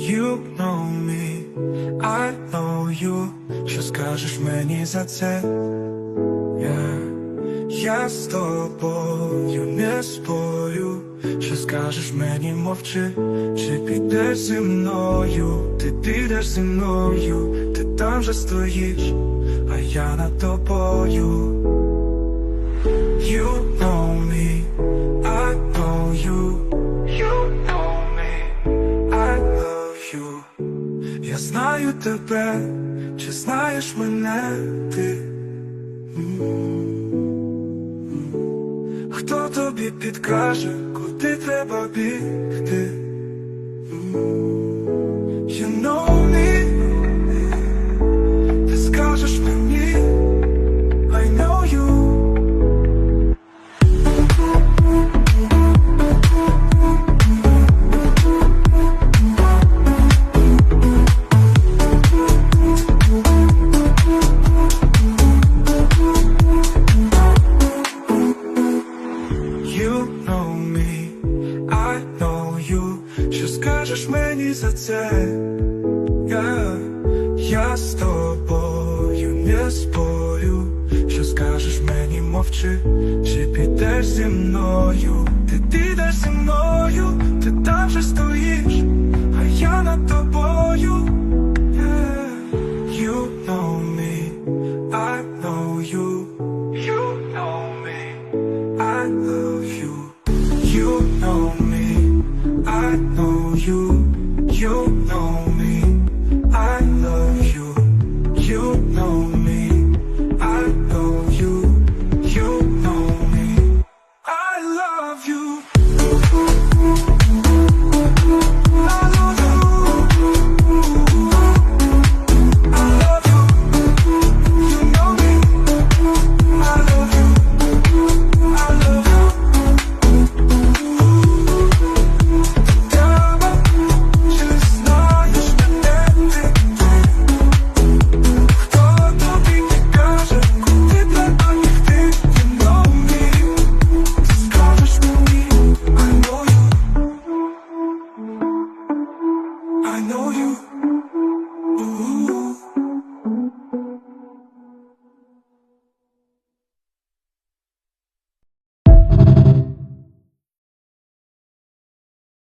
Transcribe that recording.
You know me, I know you. Що скажеш мені за це? Yeah. Я з тобою не спорю. Що скажеш мені мовчи? Чи підеш зі мною? Ти підеш зі мною Ти там же стоїш А я над тобою. You know me знаю тебе Чи знаєш мене ти Хто тобі підкаже, куди треба бігти? скажеш мені за це, я, я з тобою не спорю, що скажеш мені, мовчи, чи підеш зі мною, ти підеш зі мною, ти там же стоїш, а я над тобою, you know me, I know you, you know me, I love you, you know me, I know.